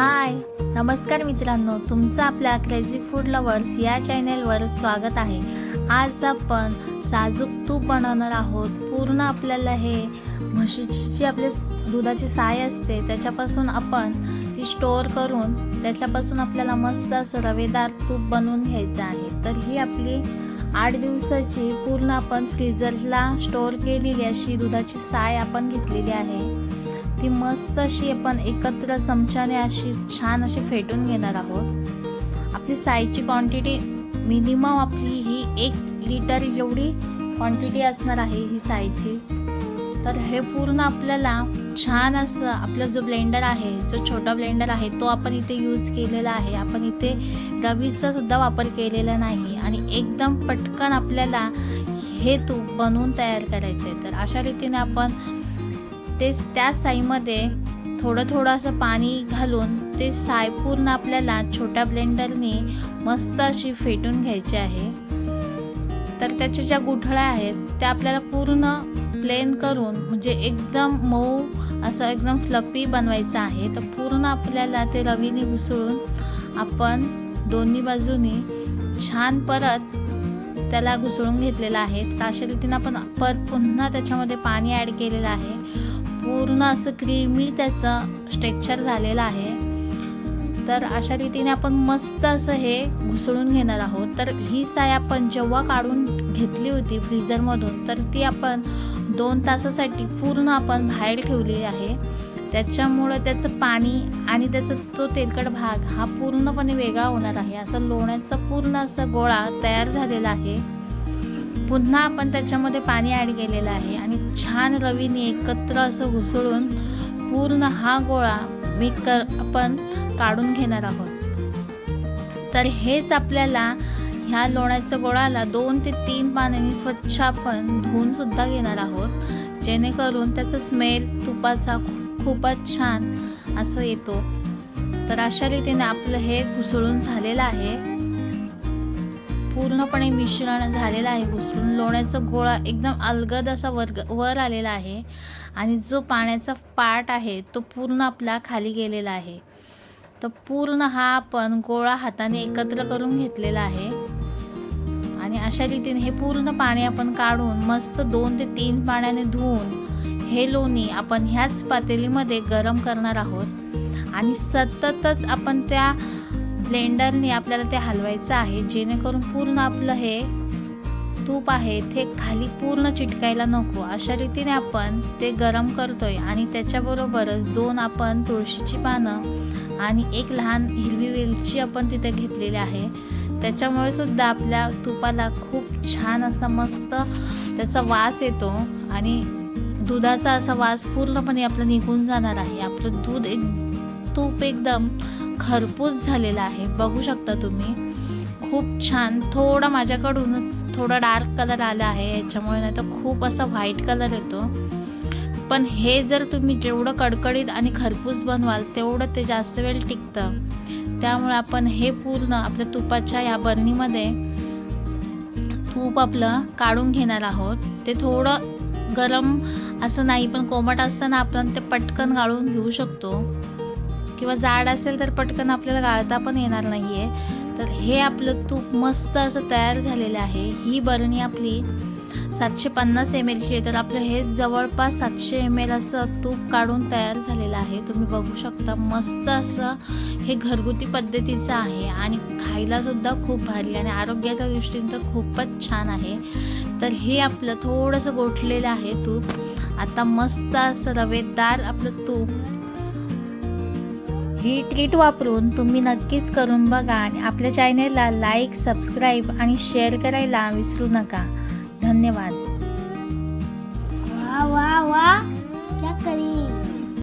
हाय नमस्कार मित्रांनो. तुमचं आपल्या क्रेझी फूड लवर्स या चॅनेलवर स्वागत आहे. आज आपण साजूक तूप बनवणार आहोत. पूर्ण आपल्याला हे म्हशीची जी दुधाची साय असते त्याच्यापासून आपण ती स्टोअर करून त्याच्यापासून आपल्याला मस्त असं रवेदार तूप बनवून घ्यायचं आहे. तर ही आपली आठ दिवसाची पूर्ण आपण फ्रीझरला स्टोअर केलेली अशी दुधाची साय आपण घेतलेली आहे. ती मस्त अशी आपण एकत्र चमच्याने अशी छान अशी फेटून घेणार आहोत. आपली साईजची क्वांटिटी मिनिमम आपली ही एक लिटर एवढी क्वांटिटी असणार आहे ही साईची तर हे पूर्ण आपल्याला छान असं आपला जो ब्लेंडर आहे जो छोटा ब्लेंडर आहे तो आपण इथे यूज केलेला आहे. आपण इथे रवीचा सुद्धा वापर केलेला नाही आणि एकदम पटकन आपल्याला हे तूप बनवून तयार करायचं आहे तर अशा रीतीने आपण तेच त्या साईमध्ये थोडं थोडं असं पाणी घालून ते साय पूर्ण आपल्याला छोट्या ब्लेंडरने मस्त अशी फेटून घ्यायची आहे. तर त्याच्या ज्या गुठळ्या आहेत त्या आपल्याला पूर्ण प्लेन करून म्हणजे एकदम मऊ असं एकदम फ्लपी बनवायचं आहे. तर पूर्ण आपल्याला ते रवीने घुसळून आपण दोन्ही बाजूनी छान परत त्याला घुसळून घेतलेलं आहे. तर अशा रीतीनं आपण परत पुन्हा त्याच्यामध्ये पाणी ॲड केलेलं आहे. पूर्ण असं क्रीमी त्याचं स्ट्रेक्चर झालेलं आहे. तर अशा रीतीने आपण मस्त असं हे घुसळून घेणार आहोत. तर ही साय आपण जेव्हा काढून घेतली होती फ्रीझरमधून तर ती आपण दोन तासासाठी पूर्ण आपण बाहेर ठेवली आहे. त्याच्यामुळं त्याचं पाणी आणि त्याचा तो तेलकट भाग हा पूर्णपणे वेगळा होणार आहे. असं लोण्याचा पूर्ण असं गोळा तयार झालेला आहे. पुन्हा आपण त्याच्यामध्ये पाणी ॲड केलेलं आहे. आणि छान रवीने एकत्र असं घुसळून पूर्ण हा गोळा मी कर आपण काढून घेणार आहोत. तर हेच आपल्याला ह्या लोण्याच्या गोळाला दोन ते तीन पाण्याने स्वच्छ आपण धुवून सुद्धा घेणार आहोत. जेणेकरून त्याचा स्मेल तुपाचा खूपच छान असं येतो. तर अशा रीतीने आपलं हे घुसळून झालेलं आहे. पूर्णपणे मिश्रण झालेलं आहे घुसळून लोण्याचा गोळा एकदम अलगद असा वर वर आलेला आहे आणि जो पाण्याचा पार्ट आहे तो पूर्ण आपला खाली गेलेला आहे. तर पूर्ण हा आपण गोळा हाताने एकत्र करून घेतलेला आहे आणि अशा रीतीने हे पूर्ण पाणी आपण काढून मस्त दोन ते तीन पाण्याने धुवून हे लोणी आपण ह्याच पातेलीमध्ये गरम करणार आहोत आणि सततच आपण त्या ब्लेंडरने आपल्याला ते हलवायचं आहे जेणेकरून पूर्ण आपलं हे तूप आहे ते खाली पूर्ण चिटकायला नको. अशा रीतीने आपण ते गरम करतोय आणि त्याच्याबरोबरच दोन आपण तुळशीची पानं आणि एक लहान हिरवी वेलची आपण तिथे घेतलेली आहे. त्याच्यामुळे सुद्धा आपल्या तुपाला खूप छान असा मस्त त्याचा वास येतो आणि दुधाचा असा वास पूर्णपणे आपलं निघून जाणार आहे. आपलं दूध एक तूप एकदम खरपूस झालेला आहे. बघू शकता तुम्ही. खूप छान. थोडा माझ्याकडूनच थोडा डार्क कलर आला आहे. याच्यामुळे नाही तर खूप असा व्हाईट कलर येतो. पण हे जर तुम्ही जेवढं कडकडीत आणि खरपूस बनवाल तेवढं ते जास्त वेळ टिकतं. त्यामुळे आपण हे पूर्ण आपल्या तुपाच्या या बरणीमध्ये तूप आपलं काढून घेणार आहोत. ते थोडं गरम असं नाही पण कोमट असताना आपण ते पटकन गाळून घेऊ शकतो. किंवा जाड असेल तर पटकन आपल्याला गाळता पण येणार नाही आहे तर हे आपलं तूप मस्त असं तयार झालेलं आहे. ही बरणी आपली सातशे पन्नास एम एलची आहे. तर आपलं हे जवळपास सातशे एम एल असं तूप काढून तयार झालेलं आहे. तुम्ही बघू शकता मस्त असं हे घरगुती पद्धतीचं आहे आणि खायलासुद्धा खूप भारी आणि आरोग्याच्या दृष्टीने तर खूपच छान आहे. तर हे आपलं थोडंसं गोठलेलं आहे तूप. आता मस्त असं रवेदार आपलं तूप ही ट्रीट वापरून तुम्ही नक्कीच करून बघा आणि आपल्या चॅनेलला लाईक सबस्क्राईब आणि शेअर करायला विसरू नका. धन्यवाद. वा वा वा.